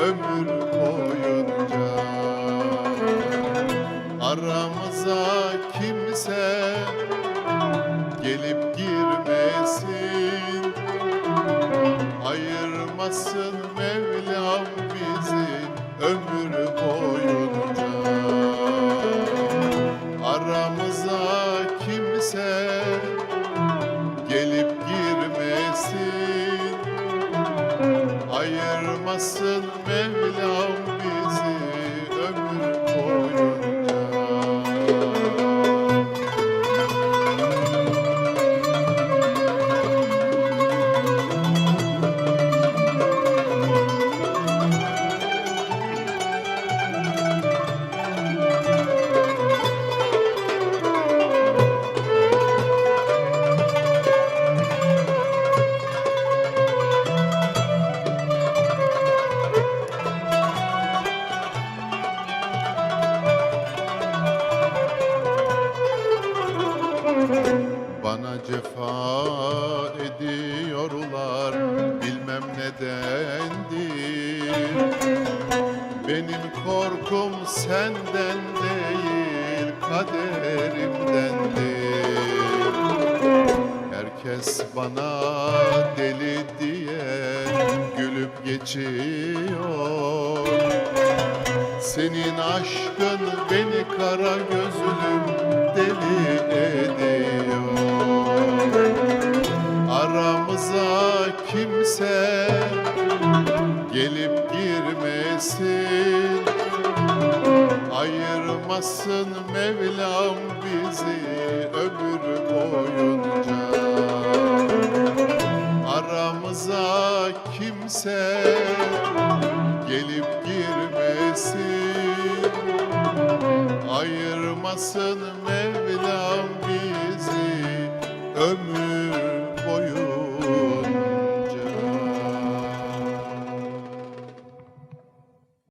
ömür boyunca. Aramıza kimse gelip girmesin. Ayırmasın Mevlam Ayırmasın Mevlam bizi ömür boyunca Bana cefa ediyorlar bilmem nedendir. Benim korkum senden değil kaderimdendir. Herkes bana deli diye gülüp geçiyor senin aşkın beni kara gözlüm deli ediyor. Aramıza kimse gelip girmesin. Ayırmasın Mevlam bizi ömür boyunca. Aramıza kimse gelip girmesin. Ayırmasın Mevlam bizi. Ömür